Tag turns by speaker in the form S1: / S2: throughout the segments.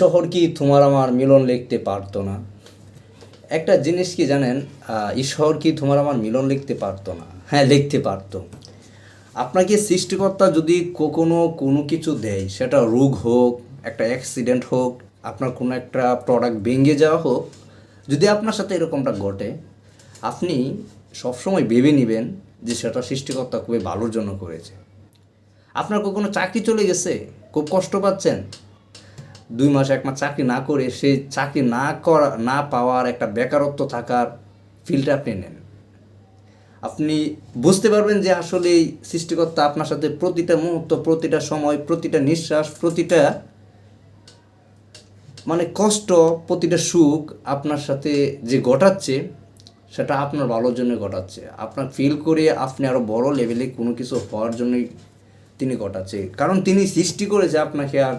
S1: শহর কি তোমার আমার মিলন লিখতে পারতো না? একটা জিনিস কি জানেন ঈশ্বর কি তোমার আমার মিলন লিখতে পারতো না? হ্যাঁ লিখতে পারতো। আপনাকে সৃষ্টিকর্তা যদি কখনো কোনো কিছু দেয়, সেটা রোগ হোক, একটা অ্যাক্সিডেন্ট হোক, আপনার কোনো একটা প্রোডাক্ট ভেঙে যাওয়া হোক, যদি আপনার সাথে এরকমটা ঘটে, আপনি সবসময় ভেবে নেবেন যে সেটা সৃষ্টিকর্তা খুবই ভালোর জন্য করেছে। আপনার কখনো চাকরি চলে গেছে? খুব কষ্ট পাচ্ছেন? দুই মাস এক মাস চাকরি না করে সেই চাকরি না করা, না পাওয়ার একটা বেকারত্ব থাকার ফিলটা আপনি নেন। আপনি বুঝতে পারবেন যে আসলে এই সৃষ্টিকর্তা আপনার সাথে প্রতিটা মুহূর্ত, প্রতিটা সময়, প্রতিটা নিঃশ্বাস, প্রতিটা মানে কষ্ট, প্রতিটা সুখ আপনার সাথে যে ঘটাচ্ছে, সেটা আপনার ভালোর জন্য ঘটাচ্ছে। আপনার ফিল করে আপনি আরও বড় লেভেলে কোনো কিছু হওয়ার জন্যই তিনি ঘটাচ্ছে। কারণ তিনি সৃষ্টি করেছে আপনাকে আর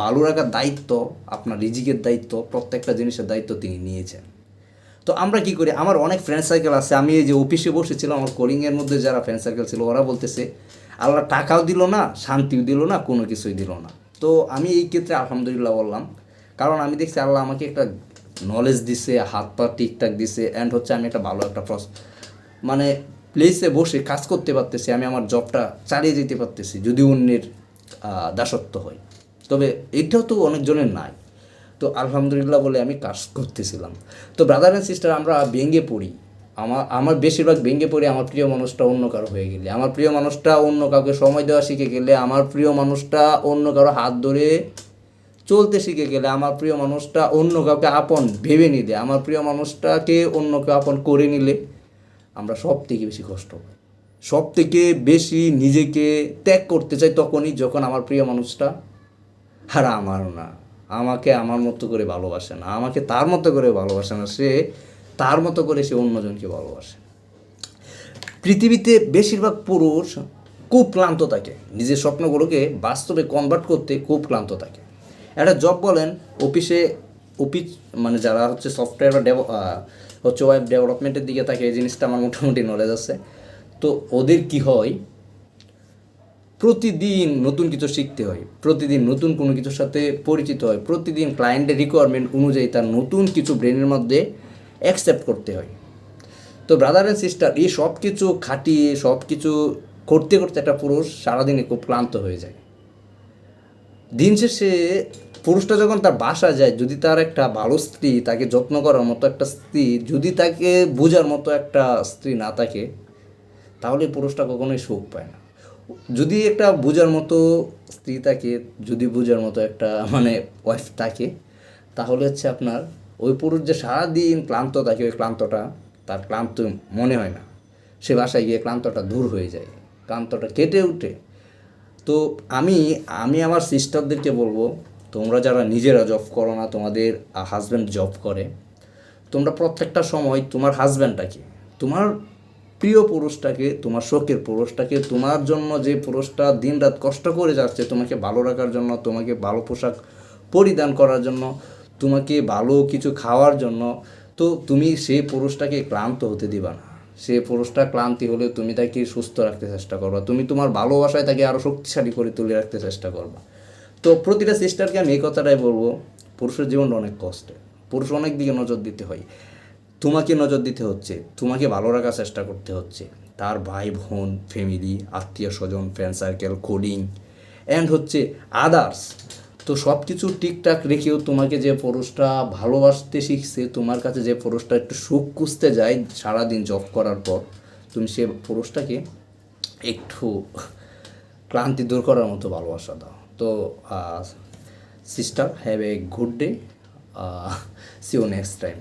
S1: ভালো রাখার দায়িত্ব, আপনার রিজিকের দায়িত্ব, প্রত্যেকটা জিনিসের দায়িত্ব তিনি নিয়েছেন। তো আমরা কি করি? আমার অনেক ফ্রেন্ড সার্কেল আছে। আমি এই যে অফিসে বসেছিলাম, আমার কোরিংয়ের মধ্যে যারা ফ্রেন্ড সার্কেল ছিল, ওরা বলতেছে, আল্লাহ টাকাও দিল না, শান্তিও দিল না, কোনো কিছুই দিল না। তো আমি এই ক্ষেত্রে আলহামদুলিল্লাহ বললাম, কারণ আমি দেখছি আল্লাহ আমাকে একটা নলেজ দিছে হাত পা ঠিকঠাক দিছে অ্যান্ড হচ্ছে আমি একটা ভালো একটা প্রস মানে প্লেসে বসে কাজ করতে পারতেছি, আমি আমার জবটা চালিয়ে যেতে পারতেছি, যদি অন্যের দাসত্ব হয়। তবে এটাও তো অনেকজনের নাই। তো আলহামদুলিল্লাহ বলে আমি কাজ করতেছিলাম। তো ব্রাদার অ্যান্ড সিস্টার আমরা ভেঙে পড়ি। আমার আমার বেশিরভাগ ভেঙে পড়ি আমার প্রিয় মানুষটা অন্য কারও হয়ে গেলে। আমার প্রিয় মানুষটা অন্য কাউকে সময় দেওয়া শিখে গেলে, আমার প্রিয় মানুষটা অন্য কারও হাত ধরে চলতে শিখে গেলে, আমার প্রিয় মানুষটা অন্য কাউকে আপন ভেবে নিলে, আমার প্রিয় মানুষটাকে অন্য কেউ আপন করে নিলে আমরা সব থেকে বেশি কষ্ট পাই। সব থেকে বেশি নিজেকে ত্যাগ করতে চাই তখনই যখন আমার প্রিয় মানুষটা, আর আমার না। আমাকে আমার মতো করে ভালোবাসে না। আমাকে তার মতো করে ভালোবাসে না। সে তার মতো করে সে অন্যজনকে ভালোবাসে। পৃথিবীতে বেশিরভাগ পুরুষ খুব ক্লান্ত থাকে। নিজের স্বপ্নগুলোকে বাস্তবে কনভার্ট করতে খুব ক্লান্ত থাকে। একটা জব বলেন, অফিসে, অফিস মানে যারা হচ্ছে সফটওয়্যার বা হচ্ছে ওয়েব ডেভেলপমেন্টের দিকে থাকে এই জিনিসটা আমার মোটামুটি নলেজ আছে। তো ওদের কি হয়? প্রতিদিন নতুন কিছু শিখতে হয়, প্রতিদিন নতুন কোনো কিছুর সাথে পরিচিত হয়, প্রতিদিন ক্লায়েন্টের রিকোয়ারমেন্ট অনুযায়ী তার নতুন কিছু ব্রেনের মধ্যে অ্যাকসেপ্ট করতে হয়। তো ব্রাদার অ্যান্ড সিস্টার এই সব কিছু খাটিয়ে সব কিছু করতে করতে একটা পুরুষ সারাদিনে খুব ক্লান্ত হয়ে যায়। দিন শেষে পুরুষটা যখন তার বাসা যায়, যদি তার একটা ভালো স্ত্রী তাকে যত্ন করার মতো একটা স্ত্রী, যদি তাকে বোঝার মতো একটা স্ত্রী না থাকে, তাহলে পুরুষটা কখনোই সুখ পায় না। যদি একটা বোঝার মতো স্ত্রী থাকে, যদি বোঝার মতো একটা মানে ওয়াইফ থাকে, তাহলে হচ্ছে আপনার ওই পুরুষ যে সারাদিন ক্লান্ত থাকে, ওই ক্লান্তটা তার ক্লান্ত মনে হয় না। সে বাসায় গিয়ে ক্লান্তটা দূর হয়ে যায়, ক্লান্তটা কেটে উঠে। তো আমি আমি আমার সিস্টারদেরকে বলব, তোমরা যারা নিজেরা জব করো না, তোমাদের হাজব্যান্ড জব করে, তোমরা প্রত্যেকটা সময় তোমার হাজব্যান্ডটাকে তোমার প্রিয় পুরুষটাকে তোমার শোকের পুরুষটাকে তোমার জন্য যে পুরুষটা দিন রাত কষ্ট করে যাচ্ছে, তোমাকে ভালো রাখার জন্য, তোমাকে ভালো পোশাক পরিধান করার জন্য, তোমাকে ভালো কিছু খাওয়ার জন্য, তো তুমি সেই পুরুষটাকে ক্লান্ত হতে দিবা না। সে পুরুষটা ক্লান্তি হলে তুমি তাকে সুস্থ রাখতে চেষ্টা করবা। তুমি তোমার ভালোবাসায় তাকে আরও শক্তিশালী করে তুলে রাখতে চেষ্টা করবা। তো প্রতিটা সিস্টারকে আমি এই কথাটাই বলব, পুরুষের জীবনটা অনেক কষ্টের পুরুষ অনেক দিকে নজর দিতে হয়। তোমাকে নজর দিতে হচ্ছে, তোমাকে ভালো রাখার চেষ্টা করতে হচ্ছে। তার ভাই, বোন ফ্যামিলি আত্মীয় স্বজন ফ্রেন্ড সার্কেল কোডিং অ্যান্ড হচ্ছে আদার্স তো সব কিছু ঠিকঠাক রেখেও তোমাকে যে পুরুষটা ভালোবাসতে শিখছে, তোমার কাছে যে পুরুষটা একটু সুখ খুঁজতে যায় সারাদিন জব করার পর, তুমি সে পুরুষটাকে একটু ক্লান্তি দূর করার মতো ভালোবাসা দাও। তো sister have a good day see next time